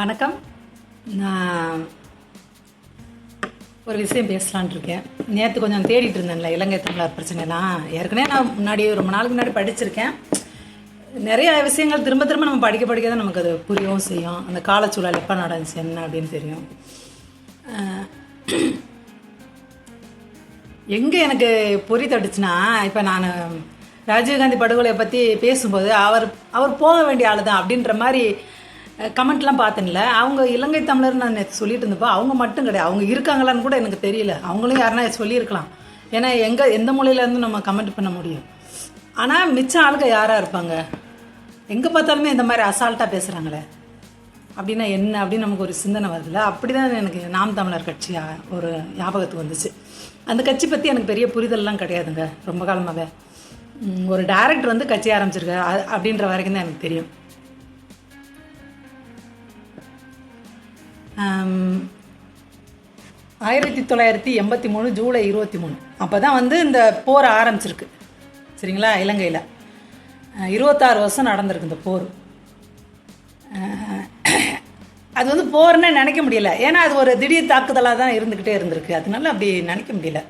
வணக்கம். நான் ஒரு விஷயம் பேசலான் இருக்கேன் நேற்று கொஞ்சம் தேடிட்டு இருந்தேன்ல இலங்கை தமிழர் பிரச்சனைலாம். ஏற்கனவே நான் முன்னாடி ரொம்ப நாளுக்கு முன்னாடி படிச்சிருக்கேன். நிறைய விஷயங்கள் திரும்ப திரும்ப நம்ம படிக்க படிக்க தான் நமக்கு அது புரியவும் செய்யும். அந்த காலச்சூழல் எப்போ நடந்துச்சு என்ன அப்படின்னு தெரியும். எங்கே எனக்கு பொறி தட்டுச்சுன்னா இப்போ நான் ராஜீவ்காந்தி படுகொலையை பற்றி பேசும்போது அவர் அவர் போக வேண்டிய ஆள் தான் அப்படின்ற மாதிரி கமெண்ட்லாம் பார்த்தேன்ல. அவங்க இலங்கை தமிழர் நான் நேற்று சொல்லிட்டு இருந்தப்போ அவங்க மட்டும் கிடையாது. அவங்க இருக்காங்களான்னு கூட எனக்கு தெரியல. அவங்களும் யாருன்னா சொல்லியிருக்கலாம். ஏன்னா எங்கே எந்த மூலையிலேருந்து நம்ம கமெண்ட் பண்ண முடியும்? ஆனால் மிச்ச ஆளுங்க யாராக இருப்பாங்க? எங்கே பார்த்தாலுமே இந்த மாதிரி அசால்ட்டாக பேசுகிறாங்களே அப்படின்னா என்ன? அப்படின்னு நமக்கு ஒரு சிந்தனை வருதுல்ல. அப்படி தான் எனக்கு நாம் தமிழர் கட்சியாக ஒரு ஞாபகத்துக்கு வந்துச்சு. அந்த கட்சி பற்றி எனக்கு பெரிய புரிதல்லாம் கிடையாதுங்க ரொம்ப காலமாகவே ஒரு டேரக்டர் வந்து கட்சி ஆரம்பிச்சிருக்காரு அப்படின்ற வரைக்கும் தான் எனக்கு தெரியும். ஆயிரத்தி தொள்ளாயிரத்தி எண்பத்தி மூணு ஜூலை இருபத்தி மூணு. அப்போ தான் வந்து இந்த போர் ஆரம்பிச்சிருக்கு. சரிங்களா? இலங்கையில். இருபத்தாறு வருஷம் நடந்திருக்கு இந்த போர். அது வந்து போர்னே நினைக்க முடியல. ஏன்னா அது ஒரு திடீர் தாக்குதலாக தான் இருந்துக்கிட்டே இருந்திருக்கு. அதனால அப்படி நினைக்க முடியல.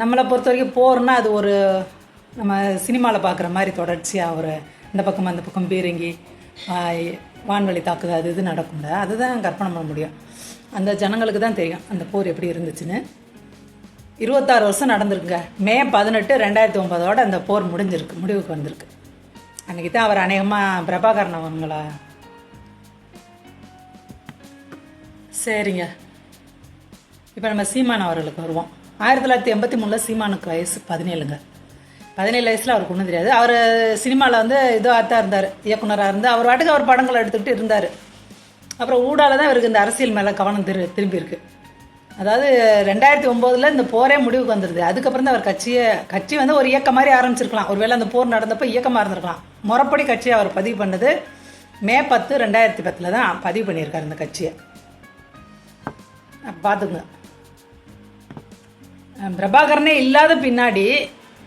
நம்மளை பொறுத்த வரைக்கும் போர்னால் அது ஒரு நம்ம சினிமாவில் பார்க்குற மாதிரி தொடர்ச்சியாக ஒரு இந்த பக்கம் அந்த பக்கம் பீரங்கி வான்வழி தாக்குதல் அது இது நடக்கும்ல அதுதான் கற்பனை பண்ண முடியும். அந்த ஜனங்களுக்கு தான் தெரியும் அந்த போர் எப்படி இருந்துச்சுன்னு. இருபத்தாறு வருஷம் நடந்திருக்குங்க. மே பதினெட்டு ரெண்டாயிரத்தி ஒன்பதோட அந்த போர் முடிஞ்சிருக்கு முடிவுக்கு வந்திருக்கு. அன்றைக்கி தான் அவர் அநேகமாக பிரபாகரன் அவங்களா சரிங்க. இப்போ நம்ம சீமான் அவர்களுக்கு வருவோம். ஆயிரத்தி தொள்ளாயிரத்தி எண்பத்தி மூணில் சீமானுக்கு வயசு பதினேழுங்க. பதினேழு வயசில் அவருக்கு ஒன்றும் தெரியாது. அவர் சினிமாவில் வந்து இதுவாக தான் இருந்தார் இயக்குனராக இருந்து அவர் வாட்டுக்கு அவர் படங்களை எடுத்துக்கிட்டு இருந்தார். அப்புறம் ஊடால தான் இவருக்கு இந்த அரசியல் மேலே கவனம் திரு திரும்பியிருக்கு அதாவது ரெண்டாயிரத்தி ஒம்போதில் இந்த போரே முடிவுக்கு வந்துடுது அதுக்கப்புறம் தான் அவர் கட்சியை கட்சி வந்து ஒரு இயக்கம் மாதிரி ஆரம்பிச்சிருக்கலாம். ஒருவேளை அந்த போர் நடந்தப்போ இயக்கமாக இருந்திருக்கலாம். முறப்படி கட்சியை அவர் பதிவு பண்ணது மே பத்து ரெண்டாயிரத்தி பத்தில் தான் பதிவு பண்ணியிருக்காரு இந்த கட்சியை. பார்த்துங்க பிரபாகரனே இல்லாத பின்னாடி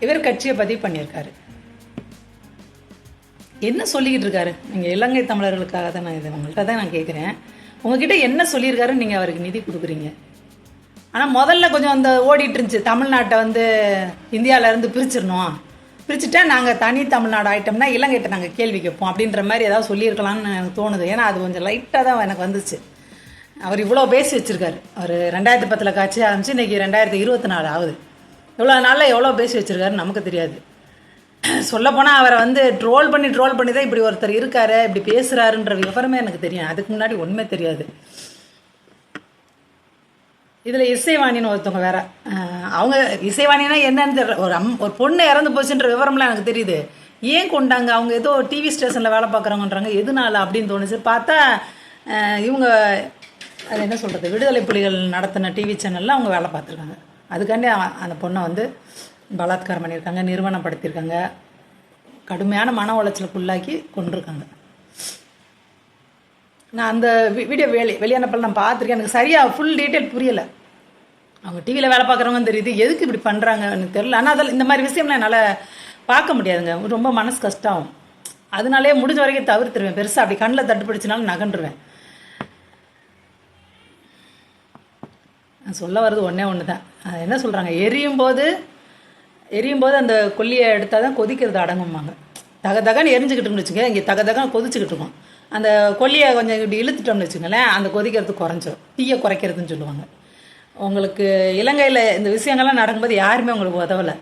இவர் கட்சியை பதிவு பண்ணியிருக்காரு. என்ன சொல்லிக்கிட்டு இருக்காரு நீங்கள் இலங்கை தமிழர்களுக்காக தான் நான் இது உங்கள்கிட்ட தான் நான் கேட்குறேன் உங்ககிட்ட என்ன சொல்லியிருக்காருன்னு நீங்கள் அவருக்கு நிதி கொடுக்குறீங்க? ஆனால் முதல்ல கொஞ்சம் அந்த ஓடிட்டு இருந்துச்சு. தமிழ்நாட்டை வந்து இந்தியாவிலேருந்து பிரிச்சிடணும். பிரிச்சுட்டா நாங்கள் தனி தமிழ்நாடு ஆயிட்டோம்னா இலங்கைகிட்ட நாங்கள் கேள்வி கேட்போம் அப்படின்ற மாதிரி ஏதாவது சொல்லியிருக்கலாம்னு எனக்கு தோணுது. ஏன்னா அது கொஞ்சம் லைட்டாக தான் எனக்கு வந்துச்சு. அவர் இவ்வளோ பேசி வச்சுருக்காரு. அவர் ரெண்டாயிரத்தி பத்தில் காட்சி ஆரம்பிச்சு இன்றைக்கி ரெண்டாயிரத்தி இருபத்தி நாலு ஆகுது. இவ்வளோ நாளில் எவ்வளோ பேசி வச்சிருக்காருன்னு நமக்கு தெரியாது. சொல்லப்போனால் அவரை வந்து ட்ரோல் பண்ணி ட்ரோல் பண்ணி தான் இப்படி ஒருத்தர் இருக்காரு இப்படி பேசுகிறாருன்ற விவரமே எனக்கு தெரியும். அதுக்கு முன்னாடி ஒன்றுமே தெரியாது. இதில் இசைவாணின்னு ஒருத்தவங்க வேற. அவங்க இசைவாணினா என்னன்னு தெரியல ஒரு அம் ஒரு பொண்ணு இறந்து போச்சுன்ற விவரம்லாம் எனக்கு தெரியுது. ஏன் கொண்டாங்க? அவங்க ஏதோ டிவி ஸ்டேஷனில் வேலை பார்க்குறவங்கன்றாங்க. எதுனால அப்படின்னு தோணுச்சு. பார்த்தா இவங்க அது என்ன சொல்கிறது விடுதலை புலிகள் நடத்தின டிவி சேனலில் அவங்க வேலை பார்த்துருக்காங்க. அதுக்காண்டி அந்த பொண்ணை வந்து பலாத்காரம் பண்ணியிருக்காங்க நிறுவனப்படுத்தியிருக்காங்க கடுமையான மன உளைச்சலுக்குள்ளாக்கி கொண்டிருக்காங்க நான் அந்த வீடியோ வெளி வெளியானப்பல் நான் பார்த்துருக்கேன். எனக்கு சரியாக ஃபுல் டீட்டெயில் புரியலை. அவங்க டிவியில் வேலை பார்க்குறவங்க தெரியுது. எதுக்கு இப்படி பண்ணுறாங்கன்னு எனக்கு தெரியல. ஆனால் அதில் இந்த மாதிரி விஷயம்லாம் என்னால் பார்க்க முடியாதுங்க. ரொம்ப மனசு கஷ்டம். ஆகும் அதனாலே முடிஞ்ச வரைக்கும் தவிர்த்துருவேன். பெருசாக அப்படி கண்ணில் தட்டுப்பிடிச்சினாலும் நகண்டுருவேன் நான் சொல்ல வர்றது ஒன்றே ஒன்று தான் அது என்ன சொல்கிறாங்க எரியும் போது எரியும் போது அந்த கொல்லியை எடுத்தால் தான் கொதிக்கிறது அடங்கும்பாங்க. தக தகன்னு எரிஞ்சுக்கிட்டோம்னு வச்சுக்கோங்க இங்கே தக தகன்னு கொதிச்சுக்கிட்டு இருக்கோம். அந்த கொல்லியை கொஞ்சம் இப்படி இழுத்துட்டோம்னு வச்சுங்களேன் அந்த கொதிக்கிறது குறைஞ்சிரும். தீயை குறைக்கிறதுன்னு சொல்லுவாங்க. உங்களுக்கு இலங்கையில் இந்த விஷயங்கள்லாம் நடக்கும்போது யாருமே உங்களுக்கு உதவலை.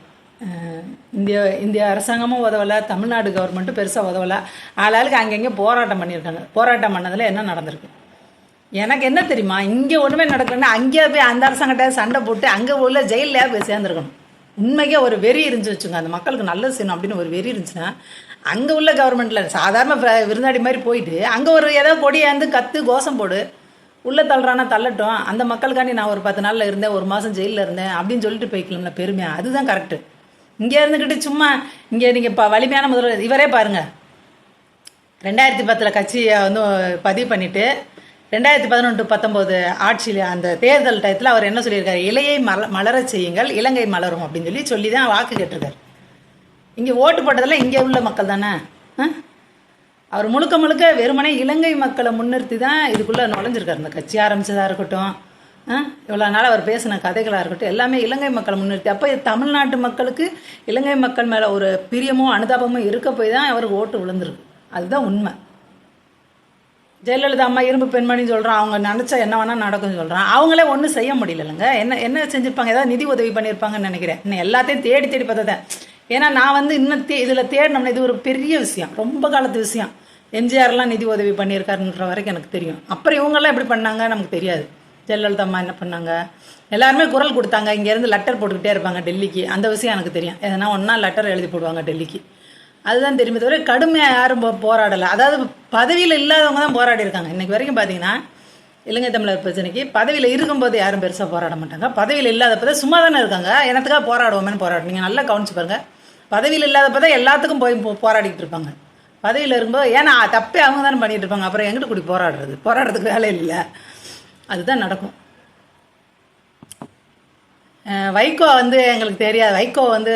இந்திய இந்திய அரசாங்கமும் உதவலை தமிழ்நாடு கவர்மெண்ட்டும் பெருசாக உதவலை. ஆளாளுக்கு அங்கங்கே போராட்டம் பண்ணியிருக்காங்க. போராட்டம் பண்ணதில் என்ன நடந்திருக்கு? எனக்கு என்ன தெரியுமா? இங்கே ஒன்றுமே நடக்கணும்னா அங்கேயே போய் அந்த அரசாங்கிட்ட சண்டை போட்டு அங்கே உள்ள ஜெயிலில் போய் சேர்ந்துருக்கணும். உண்மைக்கே ஒரு வெறி இருந்துச்சு வச்சுங்க அந்த மக்களுக்கு நல்லது செய்யணும் அப்படின்னு ஒரு வெறி இருந்துச்சுன்னா அங்கே உள்ள கவர்மெண்ட்டில் சாதாரண விருந்தாடி மாதிரி போயிட்டு அங்கே ஒரு ஏதோ கொடியாந்து கற்று கோஷம் போடு. உள்ளே தள்ளுறானா தள்ளட்டும். அந்த மக்களுக்காண்டி நான் ஒரு பத்து நாளில் இருந்தேன் ஒரு மாதம் ஜெயிலில் இருந்தேன் அப்படின்னு சொல்லிட்டு போய்க்கலாம்ல பெருமையாக அதுதான் கரெக்டு இங்கே இருந்துக்கிட்டு சும்மா இங்கே நீங்கள் இப்போ வலிமையான முதல்வர் இவரே பாருங்கள் ரெண்டாயிரத்தி பத்தில் கட்சியை வந்து பதிவு பண்ணிவிட்டு ரெண்டாயிரத்தி பதினொன்று பத்தொம்போது ஆட்சியில் அந்த தேர்தல் டயத்தில் அவர் என்ன சொல்லியிருக்காரு? இலையை மல மலரச் செய்யுங்கள் இலங்கை மலரும் அப்படின்னு சொல்லி சொல்லி தான் வாக்கு கேட்டிருக்காரு. இங்கே ஓட்டு போட்டதெல்லாம் இங்கே உள்ள மக்கள் தானே? ஆ? அவர் முழுக்க முழுக்க வெறுமனே இலங்கை மக்களை முன்னிறுத்தி தான் இதுக்குள்ளே நுழைஞ்சிருக்காரு. இந்த கட்சி ஆரம்பிச்சதாக இருக்கட்டும் இவ்வளோ நாள் அவர் பேசின கதைகளாக இருக்கட்டும் எல்லாமே இலங்கை மக்களை முன்னிறுத்தி. அப்போ தமிழ்நாட்டு மக்களுக்கு இலங்கை மக்கள் மேலே ஒரு பிரியமும் அனுதாபமும் இருக்க போய் தான் அவருக்கு ஓட்டு விழுந்திருக்கு. அதுதான் உண்மை. ஜெயலலிதா அம்மா இரும்பு பெண்மணின்னு சொல்கிறான் அவங்க நினச்சா என்ன வேணால் நடக்கும்னு சொல்கிறான் அவங்களே ஒன்றும் செய்ய முடியலங்க என்ன என்ன செஞ்சுருப்பாங்க? ஏதாவது நிதி உதவி பண்ணியிருப்பாங்கன்னு நினைக்கிறேன். இன்னும் எல்லாத்தையும் தேடி தேடி பார்த்ததேன் ஏன்னா நான் வந்து இன்னும் தே இதில் தேடினோம்னா இது ஒரு பெரிய விஷயம். ரொம்ப காலத்து விஷயம். எம்ஜிஆர்லாம் நிதி உதவி பண்ணியிருக்காருன்ற வரைக்கும் எனக்கு தெரியும். அப்புறம் இவங்கெல்லாம் எப்படி பண்ணாங்க? நமக்கு தெரியாது. ஜெயலலிதா அம்மா என்ன பண்ணாங்க? எல்லாருமே குரல் கொடுத்தாங்க. இங்கேருந்து லெட்டர் போட்டுக்கிட்டே இருப்பாங்க டெல்லிக்கு. அந்த விஷயம் எனக்கு தெரியும். எதனா ஒன்றா லெட்டர் எழுதி போடுவாங்க டெல்லிக்கு. அதுதான் தெரியுமே தவிர கடுமையாக யாரும் போ போராடலை. அதாவது பதவியில் இல்லாதவங்க தான் போராடி இருக்காங்க. இன்றைக்கி வரைக்கும் பார்த்தீங்கன்னா இலங்கை தமிழர் பிரச்சனைக்கு பதவியில் இருக்கும்போது யாரும் பெருசாக போராட மாட்டாங்க. பதவியில் இல்லாதப்போ தான் சும்மா தானே இருக்காங்க. எனத்துக்காக போராடுவோமேனு போராடும் நீங்கள் நல்லா கவனிச்சு பாருங்கள் பதவியில் இல்லாதப்போ தான் எல்லாத்துக்கும் போய் போ- இருப்பாங்க. பதவியில் இருக்கும்போது ஏன்னா தப்பே அவங்க தானே பண்ணிட்டு இருப்பாங்க. அப்புறம் எங்கிட்ட கூடி போராடுறது? போராடுறதுக்கு வேலை இல்லை. அதுதான் நடக்கும். வைகோ வந்து எங்களுக்கு தெரியாது. வைகோ வந்து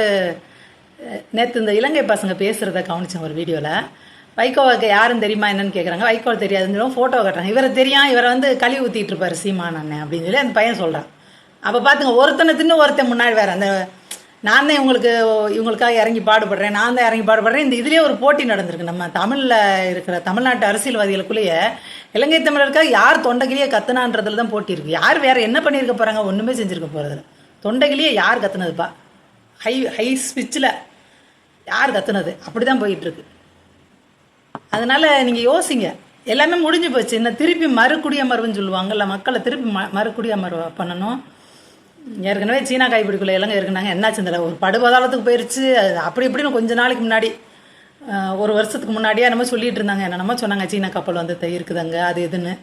நேற்று இந்த இலங்கை பசங்க பேசுகிறத கவனித்தேன் ஒரு வீடியோவில் வைகோவுக்கு யாரும் தெரியுமா என்னன்னு கேட்குறாங்க வைகோ தெரியாதுன்னு ஃபோட்டோ கட்டுறாங்க. இவரை தெரியும் இவரை வந்து கழுவி ஊற்றிட்டு இருப்பார் சீமான் அண்ணன் அப்படின்னு சொல்லி அந்த பையன் சொல்கிறான் அப்போ பார்த்துங்க ஒருத்தனை தின்னு ஒருத்தன் முன்னாடி வேறு. அந்த நான் தான் இவங்களுக்கு இவங்களுக்காக இறங்கி பாடுபடுறேன் நான் தான் இறங்கி பாடுபடுறேன். இந்த இதுலேயே ஒரு போட்டி நடந்திருக்கு. நம்ம தமிழில் இருக்கிற தமிழ்நாட்டு அரசியல்வாதிகளுக்குள்ளேயே இலங்கை தமிழருக்காக யார் தொண்டைக்கிலேயே கத்துனான்றதுல தான் போட்டி இருக்குது யார் வேறு என்ன பண்ணியிருக்க போகிறாங்க ஒன்றுமே செஞ்சுருக்க போகிறதில்ல தொண்டைக்கிலேயே யார் கத்துனதுப்பா? ஹை ஹை ஸ்பிச்சில் யார் கத்துனது? அப்படி தான் போயிட்டுருக்கு. அதனால் நீங்கள் யோசிங்க. எல்லாமே முடிஞ்சு போச்சு. என்ன திருப்பி மறுக்குடியமர்வுன்னு சொல்லுவாங்கல்ல மக்களை திருப்பி ம மறுக்குடியமர்வு பண்ணணும். ஏற்கனவே சீனா கைப்பிடிக்குள்ள இலங்கை இருக்குனாங்க. என்னாச்சு இந்த ஒரு படுபதாளத்துக்கு போயிடுச்சு அது அப்படி இப்படின்னு கொஞ்ச நாளைக்கு முன்னாடி ஒரு வருஷத்துக்கு முன்னாடியே என்னமோ சொல்லிட்டு இருந்தாங்க. என்னென்னமோ சொன்னாங்க. சீன கப்பல் வந்து த- இருக்குதுங்க அது இதுன்னு.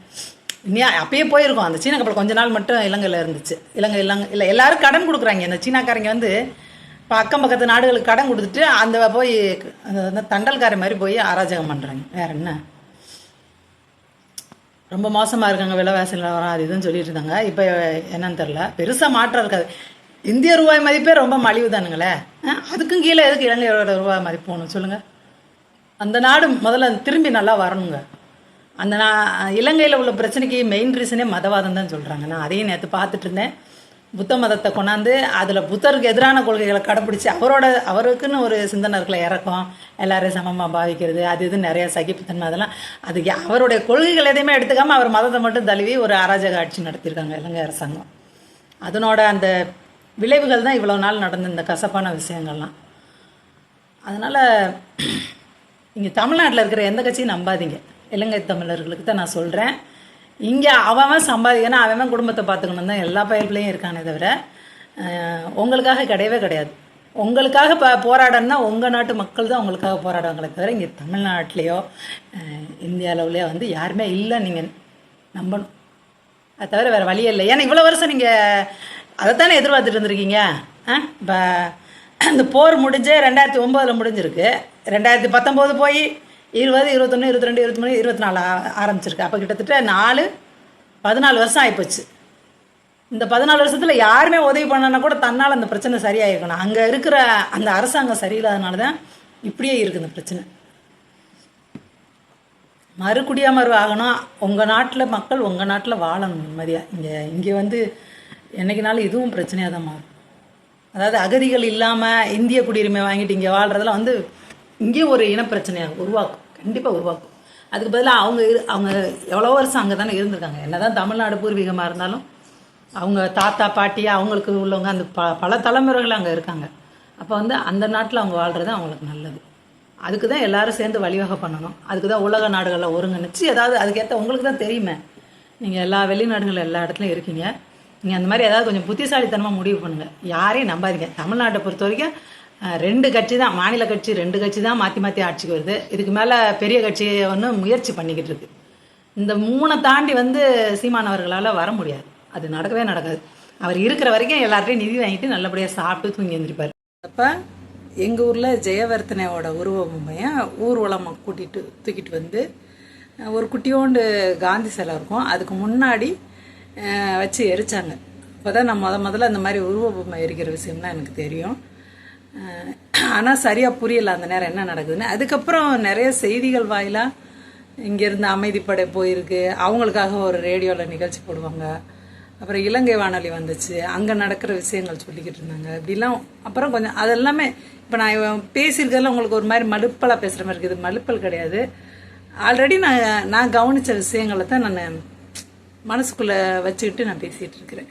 இனியா அப்பயே போயிருக்கோம். அந்த சீன கப்பல் கொஞ்ச நாள் மட்டும் இலங்கையில் இருந்துச்சு. இலங்கை இலங்கை இல்லை எல்லாரும் கடன் கொடுக்குறாங்க. இந்த சீனாக்காரங்க வந்து இப்போ அக்கம் பக்கத்து நாடுகளுக்கு கடன் கொடுத்துட்டு அந்த போய் அந்த அந்த தண்டல்கார மாதிரி போய் அராஜகம் பண்ணுறாங்க வேற என்ன? ரொம்ப மோசமாக இருக்காங்க விலைவாசி நிலவரம் அது இதுன்னு சொல்லிட்டு இருந்தாங்க. இப்போ என்னன்னு தெரில பெருசாக மாற்றம் இருக்காது. இந்திய ரூபாய் மதிப்பே ரொம்ப மலிவு தானுங்களே. அதுக்கும் கீழே எதுக்கு இலங்கையோட ரூபாய் மதிப்பு போகணும் சொல்லுங்கள் அந்த நாடு முதல்ல திரும்பி நல்லா வரணுங்க. அந்த நா இலங்கையில் உள்ள பிரச்சனைக்கு மெயின் ரீசனே மதவாதம் தான் சொல்கிறாங்க நான் அதையும் நேற்று பார்த்துட்டு இருந்தேன். புத்த மதத்தை கொண்டாந்து அதில் புத்தருக்கு எதிரான கொள்கைகளை கடைப்பிடிச்சி அவரோட அவருக்குன்னு ஒரு சிந்தனை இருக்குல்ல இறக்கம் எல்லாரையும் சமமாக பாவிக்கிறது அது இது நிறையா சகிப்புத்தன்மை அதெல்லாம். அதுக்கு அவருடைய கொள்கைகள் எதையுமே எடுத்துக்காமல் அவர் மதத்தை மட்டும் தழுவி ஒரு அராஜக ஆட்சி நடத்தியிருக்காங்க இலங்கை அரசாங்கம். அதனோட அந்த விளைவுகள் தான் இவ்வளோ நாள் நடந்த இந்த கசப்பான விஷயங்கள்லாம். அதனால் இங்கே தமிழ்நாட்டில் இருக்கிற எந்த கட்சியும் நம்பாதீங்க. இலங்கை தமிழர்களுக்கு தான் நான் சொல்கிறேன் இங்கே அவன் சம்பாதிக்கணும் அவன் குடும்பத்தை பார்த்துக்கணும் தான் எல்லா பயிர்களையும் இருக்கானே தவிர உங்களுக்காக கிடையவே கிடையாது. உங்களுக்காக ப போராடணும்னா உங்கள் நாட்டு மக்கள் தான் உங்களுக்காக போராடுவாங்களே தவிர இங்கே தமிழ்நாட்டிலேயோ இந்திய அளவுலையோ வந்து யாருமே இல்லை நீங்கள் நம்பணும். அது தவிர வேறு வழியே இல்லை. ஏன்னா இவ்வளோ வருஷம் நீங்கள் அதைத்தானே எதிர்பார்த்துட்டு இருந்திருக்கீங்க? ஆ இப்போ இந்த போர் முடிஞ்சு ரெண்டாயிரத்தி ஒம்போதில் முடிஞ்சிருக்கு. ரெண்டாயிரத்தி பத்தொம்போது போய் இருபது இருபத்தொன்று இருபத்தி ரெண்டு இருபத்தி மூணு இருபத்தி நாலு ஆரம்பிச்சிருக்கு. அப்போ கிட்டத்தட்ட நாலு பதினாலு வருஷம் ஆகிப்போச்சு இந்த பதினாலு வருஷத்தில் யாருமே உதவி பண்ணனா கூட தன்னால் அந்த பிரச்சனை சரியாயிருக்கணும். அங்கே இருக்கிற அந்த அரசாங்கம் சரியில்லாதனால தான் இப்படியே இருக்குது இந்த பிரச்சனை. மறுகுடியமர்வு ஆகணும். உங்கள் நாட்டில் மக்கள் உங்கள் நாட்டில் வாழணும் நிம்மதியாக இங்கே இங்கே வந்து என்னைக்குனாலும் இதுவும் பிரச்சனையாக தான் மாறும். அதாவது அகதிகள் இல்லாமல் இந்திய குடியுரிமை வாங்கிட்டு இங்கே வாழ்கிறதுல வந்து இங்கே ஒரு இனப்பிரச்சனையாக உருவாக்கும். கண்டிப்பாக உருவாக்கும். அதுக்கு பதிலாக அவங்க இரு அவங்க எவ்வளோ வருஷம் அங்கே தானே இருந்திருக்காங்க. என்னதான் தமிழ்நாடு பூர்வீகமாக இருந்தாலும் அவங்க தாத்தா பாட்டி அவங்களுக்கு உள்ளவங்க அந்த ப பல தலைமுறைகள் அங்கே இருக்காங்க. அப்போ வந்து அந்த நாட்டில் அவங்க வாழ்கிறது அவங்களுக்கு நல்லது. அதுக்கு தான் எல்லாரும் சேர்ந்து வழிவகை பண்ணணும். அதுக்கு தான் உலக நாடுகளில் ஒருங்கிணைச்சு ஏதாவது அதுக்கேற்ற உங்களுக்கு தான் தெரியுமே. நீங்கள் எல்லா வெளிநாடுகள் எல்லா இடத்துலையும் இருக்கீங்க. நீங்கள் அந்த மாதிரி ஏதாவது கொஞ்சம் புத்திசாலித்தனமாக முடிவு பண்ணுங்கள் யாரையும் நம்பாதீங்க. தமிழ்நாட்டை பொறுத்த வரைக்கும் ரெண்டு கட்சி தான் மாநில கட்சி ரெண்டு கட்சி தான் மாற்றி மாற்றி ஆட்சிக்கு வருது. இதுக்கு மேலே பெரிய கட்சி ஒன்று முயற்சி பண்ணிக்கிட்டு இருக்கு. இந்த மூணை தாண்டி வந்து சீமானவர்களால் வர முடியாது. அது நடக்கவே நடக்காது. அவர் இருக்கிற வரைக்கும் எல்லார்ட்டையும் நிதி வாங்கிட்டு நல்லபடியாக சாப்பிட்டு தூங்கி எழுந்திருப்பார் அப்போ எங்கள் ஊரில் ஜெயவர்த்தனையோட உருவ பொம்மையை ஊர்வலமாக கூட்டிகிட்டு தூக்கிட்டு வந்து ஒரு குட்டியோண்டு காந்தி சிலை இருக்கும். அதுக்கு முன்னாடி வச்சு எரிச்சாங்க. அப்போ தான் நான் முத முதல்ல அந்த மாதிரி உருவ பொம்மை எரிக்கிற விஷயம்லாம் எனக்கு தெரியும். ஆனால் சரியாக புரியல அந்த நேரம் என்ன நடக்குதுன்னு. அதுக்கப்புறம் நிறைய செய்திகள் வாயிலாக இங்கேருந்து அமைதிப்படை போயிருக்கு. அவங்களுக்காக ஒரு ரேடியோவில் நிகழ்ச்சி போடுவாங்க. அப்புறம் இலங்கை வானொலி வந்துச்சு. அங்கே நடக்கிற விஷயங்கள் சொல்லிக்கிட்டு இருந்தாங்க. இப்படிலாம் அப்புறம் கொஞ்சம் அதெல்லாமே இப்போ நான் பேசியிருக்கிறதுல உங்களுக்கு ஒரு மாதிரி மலுப்பலாக பேசுகிற மாதிரி இருக்குது. மலுப்பல் கிடையாது. ஆல்ரெடி நான் நான் கவனித்த விஷயங்களை தான் நான் மனசுக்குள்ளே வச்சுக்கிட்டு நான் பேசிகிட்டு இருக்கிறேன்.